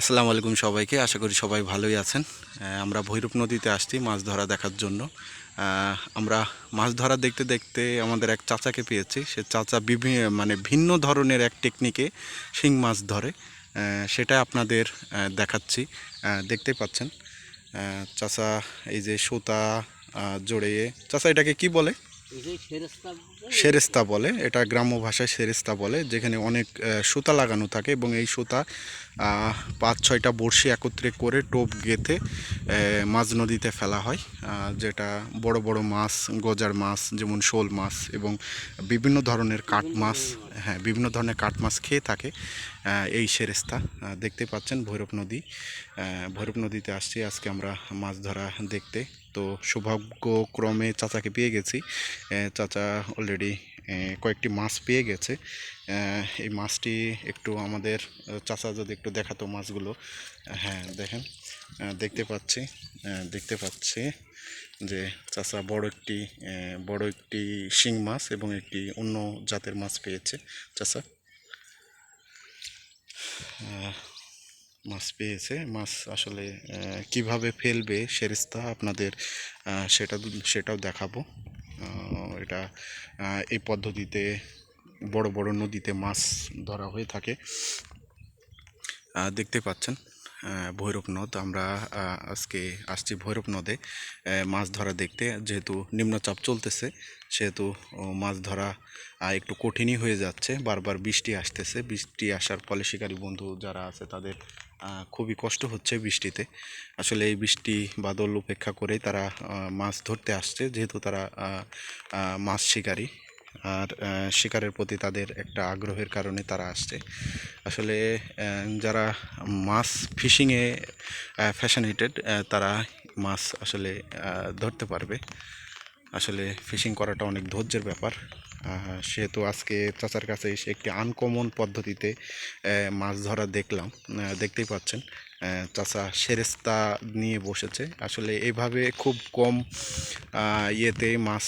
আসসালামু আলাইকুম সবাইকে আশা করি সবাই ভালোই আছেন। আমরা ভৈরব নদীতে আসছি মাছ ধরা দেখার জন্য। আমরা মাছ ধরা দেখতে দেখতে আমাদের এক চাচাকে পেয়েছি। সে চাচা বিভিন্ন মানে ভিন্ন ধরনের এক টেকনিকে শিং মাছ ধরে। সেটা আপনাদের দেখাচ্ছি। দেখতে পাচ্ছেন। চাচা এই যে সুতা জড়িয়ে চাচা এটাকে কি বলে? সেরেস্তা বলে, এটা গ্রাম্য ভাষায় সেরেস্তা বলে, যেখানে অনেক সুতা লাগানো থাকে এবং এই সুতা পাঁচ ছয়টা বড়শি একত্রে করে টোপ গেঁথে মাঝ নদীতে ফেলা হয় যেটা বড় বড় মাছ, গজার মাছ, যেমন শোল মাছ এবং বিভিন্ন ধরনের কাঠ মাছ হ্যাঁ বিভিন্ন ধরনের কাঠ মাছ খেয়ে থাকে এই সেরেস্তা দেখতে পাচ্ছেন ভৈরব নদী ভৈরব নদীতে আসছি, আজকে আমরা মাছ ধরা দেখতে। তো সৌভাগ্যক্রমে চাচাকে পেয়ে গেছি। চাচা অলরেডি কয়েকটি মাছ পেয়ে গেছে। এই মাছটি একটু আমাদের চাচা যদি একটু দেখাতো মাছগুলো। হ্যাঁ দেখেন দেখতে পাচ্ছি দেখতে পাচ্ছি যে চাচা বড় একটি বড় একটি শিং মাছ এবং একটি অন্য জাতের মাছ পেয়েছে। চাচা? মাছ পেয়েছে, মাছ আসলে কীভাবে ফেলবে সেরিস্তা আপনাদের সেটা সেটাও দেখাবো। এটা এই পদ্ধতিতে বড় বড় নদীতে মাছ ধরা হয়ে থাকে। দেখতে পাচ্ছেন। ভৈরব নদ। আমরা আজকে আসছি ভৈরব নদে। মাছ ধরা দেখতে, যেহেতু নিম্নচাপ চলতেছে, সেহেতু মাছ ধরা একটু কঠিনই হয়ে যাচ্ছে। বারবার বৃষ্টি আসতেছে। বৃষ্টি আসার ফলে শিকারী বন্ধু যারা আছে, তাদের খুবই কষ্ট হচ্ছে বৃষ্টিতে। আসলে এই বৃষ্টি বাদল উপেক্ষা করেই তারা মাছ ধরতে আসছে, যেহেতু তারা মাছ শিকারী। আর শিকারের প্রতি তাদের একটা আগ্রহের কারণে তারা আসছে। আসলে যারা মাছ ফিশিংয়ে ফ্যাশনেটেড তারা মাছ আসলে ধরতে পারবে। আসলে ফিশিং করাটা অনেক ধৈর্যের ব্যাপার। সেহেতু আজকে চাচার কাছে এসে একটি আনকমন পদ্ধতিতে মাছ ধরা দেখলাম। দেখতেই পাচ্ছেন চাচা সেরেস্তা নিয়ে বসেছে। আসলে এইভাবে খুব কম ইয়েতে মাছ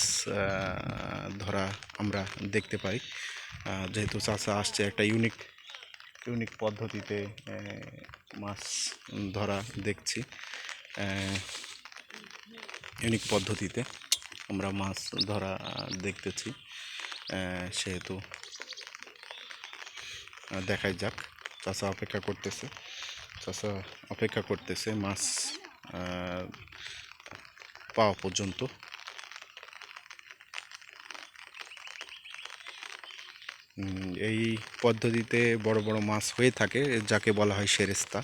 ধরা আমরা দেখতে পাই। যেহেতু চাচা আসছে একটা ইউনিক ইউনিক পদ্ধতিতে মাছ ধরা দেখছি। ইউনিক পদ্ধতিতে আমরা মাছ ধরা দেখতেছি। সেহেতু দেখাই যাক। চাষা অপেক্ষা করতেছে। চাষা অপেক্ষা করতেছে মাছ পাওয়া পর্যন্ত। এই পদ্ধতিতে বড় বড় মাছ হয়ে থাকে, যাকে বলা হয় সেরেস্তা।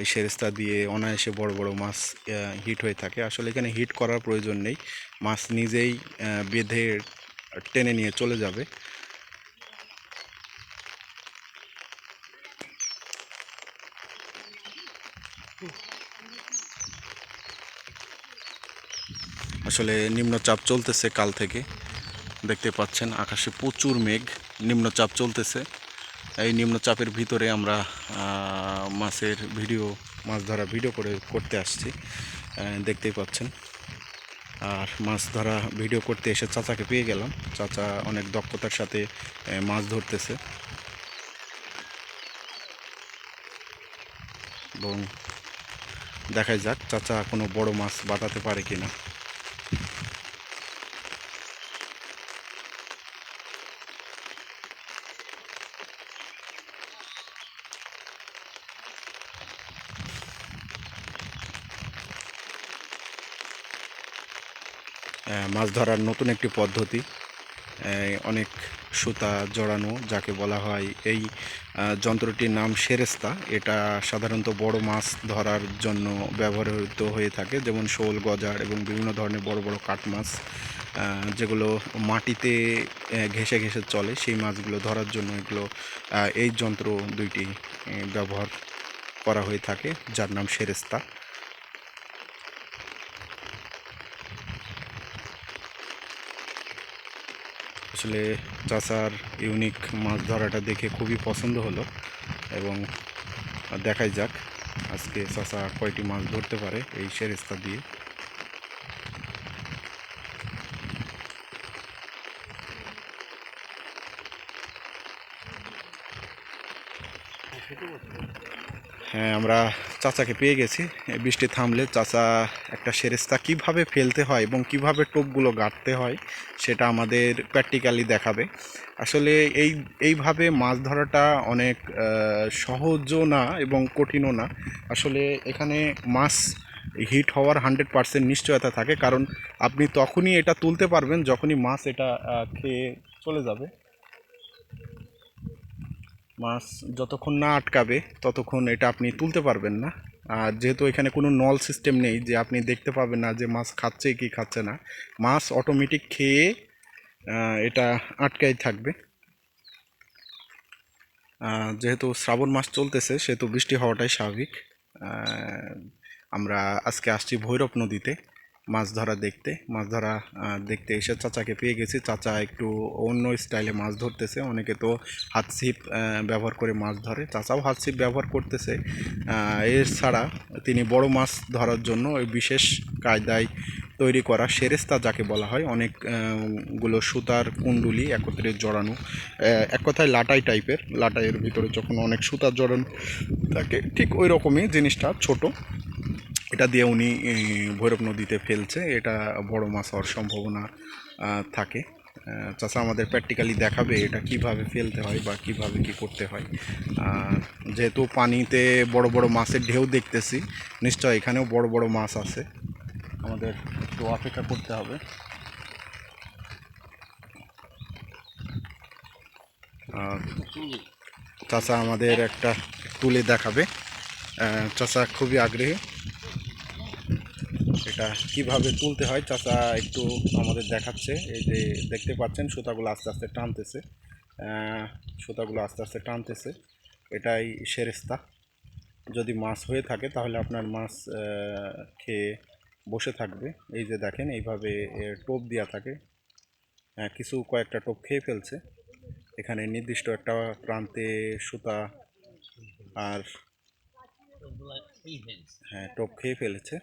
এই সেরেস্তা দিয়ে অনায়াসে বড় বড় মাছ হিট হয়ে থাকে। আসলে এখানে হিট করার প্রয়োজন নেই। মাছ নিজেই বেঁধে টেনে নিয়ে চলে যাবে। আসলে নিম্নচাপ চলতেছে কাল থেকে। দেখতে পাচ্ছেন আকাশে প্রচুর মেঘ, নিম্নচাপ চলতেছে। এই নিম্নচাপের ভিতরে আমরা মাছের ভিডিও, মাছ ধরা ভিডিও করে, করতে আসছি। দেখতেই পাচ্ছেন। আর মাছ ধরা ভিডিও করতে এসে চাচাকে পেয়ে গেলাম। চাচা অনেক দক্ষতার সাথে মাছ ধরতেছে। এবং দেখাই যাক চাচা কোনো বড় মাছ বাঁধাতে পারে কিনা। মাছ ধরার নতুন একটি পদ্ধতি অনেক সুতা জড়ানো যাকে বলা হয় এই যন্ত্রটির নাম সেরেস্তা। এটা সাধারণত বড় মাছ ধরার জন্য ব্যবহৃত হয়ে থাকে, যেমন শোল, গজার এবং বিভিন্ন ধরনের বড় বড় কাঠ মাছ যেগুলো মাটিতে ঘেঁষে ঘেঁষে চলে। সেই মাছগুলো ধরার জন্য এগুলো এই যন্ত্র দুইটি ব্যবহার করা হয়ে থাকে, যার নাম সেরেস্তা। আসলে চাচার ইউনিক মাছ ধরাটা দেখে খুবই পছন্দ হলো এবং দেখাই যাক আজকে চাচা কয়টি মাছ ধরতে পারে এই সেরেস্তা দিয়ে। হ্যাঁ আমরা চাচাকে পেয়ে গেছি। বৃষ্টি থামলে চাচা একটা সেরেস্তা কীভাবে ফেলতে হয় এবং কীভাবে টোপগুলো গাঁটতে হয় সেটা আমাদের প্র্যাকটিক্যালি দেখাবে। আসলে এই, এইভাবে মাছ ধরাটা অনেক সহজও না এবং কঠিনও না। আসলে এখানে মাছ হিট হওয়ার হান্ড্রেড পার্সেন্ট নিশ্চয়তা থাকে কারণ আপনি তখনই এটা তুলতে পারবেন যখনই মাছ এটা খেয়ে চলে যাবে। মাছ যতক্ষণ না আটকাবে, ততক্ষণ এটা আপনি তুলতে পারবেন না। আর যেহেতু এখানে কোনো নল সিস্টেম নেই, যে আপনি দেখতে পাবেন না যে মাছ খাচ্ছে কি খাচ্ছে না, মাছ অটোমেটিক খেয়ে এটা আটকাই থাকবে। যেহেতু শ্রাবণ মাস চলতেছে, সেহেতু বৃষ্টি হওয়াটাই স্বাভাবিক। আমরা আজকে আসছি ভৈরব নদীতে। মাছ ধরা দেখতে মাছ ধরা দেখতে এসে চাচাকে পেয়ে গেছি। চাচা একটু অন্য স্টাইলে মাছ ধরতেছে। অনেকে তো হাত ছিপ ব্যবহার করে মাছ ধরে। চাচাও হাত ছিপ ব্যবহার করতেছে। আহ, এছাড়া তিনি বড় মাছ ধরার জন্য ওই বিশেষ কায়দায় তৈরি করা সেরেস্তা যাকে বলা হয় অনেকগুলো সুতার কুণ্ডুলি একত্রে জড়ানো। এক কথায় লাটাই টাইপের। লাটাইয়ের ভিতরে যখন অনেক সুতার জড়ানো থাকে ঠিক ওই রকমই জিনিসটা ছোট। এটা দিয়ে উনি ভৈরব নদীতে ফেলছে। এটা বড় মাছ হওয়ার সম্ভাবনা থাকে। চাচা আমাদের প্র্যাকটিক্যালি দেখাবে এটা কীভাবে ফেলতে হয় বা কীভাবে কি করতে হয়। যেহেতু পানিতে বড় বড় মাছের ঢেউ দেখতেছি, নিশ্চয় এখানেও বড় বড় মাছ আছে। আমাদের একটু অপেক্ষা করতে হবে। চাচা আমাদের একটা তুলে দেখাবে। চাচা খুবই আগ্রহী। এটা কীভাবে তুলতে হয় চাচা একটু আমাদের দেখাচ্ছে। এই যে দেখতে পাচ্ছেন সুতাগুলো আস্তে আস্তে টানতেছে। সুতাগুলো আস্তে আস্তে টানতেছে। এটাই সেরেস্তা। যদি মাছ হয়ে থাকে তাহলে আপনার মাছ খেয়ে বসে থাকবে। এই যে দেখেন এইভাবে টোপ দেওয়া থাকে। কিছু কয়েকটা টোপ খেয়ে ফেলছে। এখানে নির্দিষ্ট একটা প্রান্তে সুতা আর হ্যাঁ টোপ খেয়ে ফেলেছে।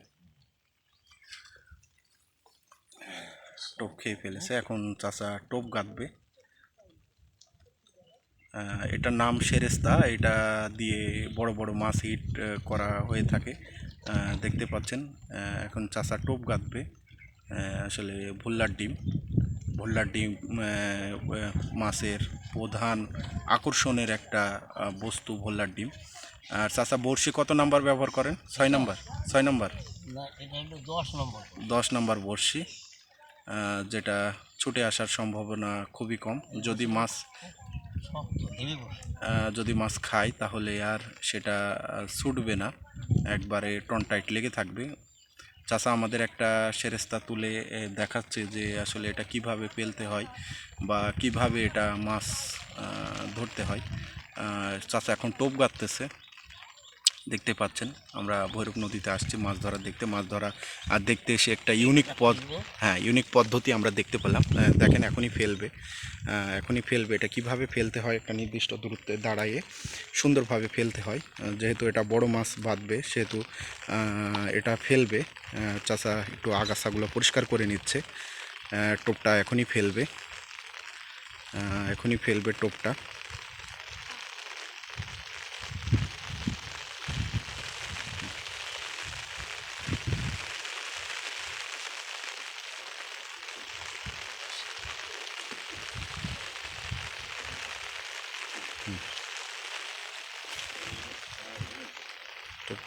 টোপ খেয়ে ফেলেছে। এখন চাচা টোপ গাঁথবে আহ, এটার নাম সেরেস্তা। এটা দিয়ে বড় বড় মাছ হিট করা হয়ে থাকে। দেখতে পাচ্ছেন এখন চাচা টোপ গাঁথবে আসলে ভুল্লার ডিম। ভুল্লার ডিম মাছের প্রধান আকর্ষণের একটা বস্তু ভোল্লার ডিম। আর চাচা বড়শি কত নাম্বার ব্যবহার করেন? ছয় নাম্বার? ছয় নাম্বার? দশ নম্বর। দশ নাম্বার বড়শি। যেটা ছুটে আসার সম্ভাবনা খুবই কম। যদি মাছ যদি মাছ খায়, তাহলে আর সেটা ছুটবে না। একবারে টন টাইট লেগে থাকবে। চাচা, আমাদের একটা সেরেস্তা তুলে দেখাচ্ছে যে আসলে এটা কীভাবে পেলতে হয় বা কীভাবে এটা মাছ ধরতে হয়। চাচা এখন টোপ গাঁথতেছে। দেখতে পাচ্ছেন। আমরা ভৈরব নদীতে আসছি, মাছ ধরা দেখতে, মাছ ধরা আর দেখতে এসে একটা ইউনিক পদ হ্যাঁ ইউনিক পদ্ধতি আমরা দেখতে পেলাম। দেখেন এখনই ফেলবে। এখনই ফেলবে। এটা কীভাবে ফেলতে হয় একটা নির্দিষ্ট দূরত্বে দাঁড়াইয়ে সুন্দরভাবে ফেলতে হয়। যেহেতু এটা বড় মাছ বাঁধবে, সেহেতু এটা ফেলবে। চাচা একটু আগাছাগুলো পরিষ্কার করে নিচ্ছে। টোপটা এখনই ফেলবে। এখনই ফেলবে টোপটা।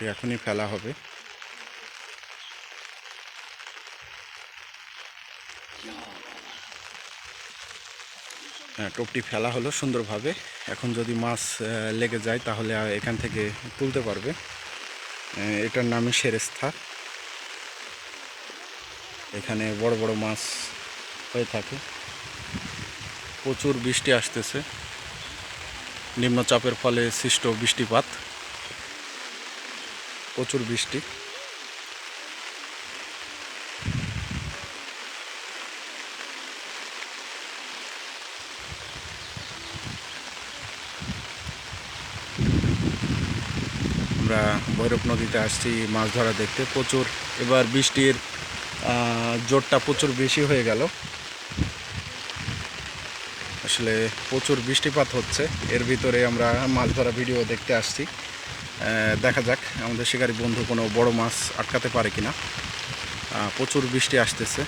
টোপটি এখনই ফেলা হবে। হ্যাঁ টোপটি ফেলা হলো সুন্দরভাবে। এখন যদি মাছ লেগে যায় তাহলে এখান থেকে তুলতে পারবে। এটার নামই সেরেস্থা এখানে বড় বড় মাছ হয়ে থাকে। প্রচুর বৃষ্টি আসতেছে। নিম্নচাপের ফলে সৃষ্ট বৃষ্টিপাত। প্রচুর বৃষ্টি। আমরা ভৈরব নদীতে আসছি, মাছ ধরা দেখতে। প্রচুর এবার বৃষ্টির জোরটা প্রচুর বেশি হয়ে গেল। আসলে প্রচুর বৃষ্টিপাত হচ্ছে। এর ভিতরে আমরা মাছ ধরা ভিডিও দেখতে আসছি। দেখা যাক আমাদের শিকারী বন্ধু কোনো বড় মাছ আটকাতে পারে কিনা। প্রচুর বৃষ্টি আসতেছে।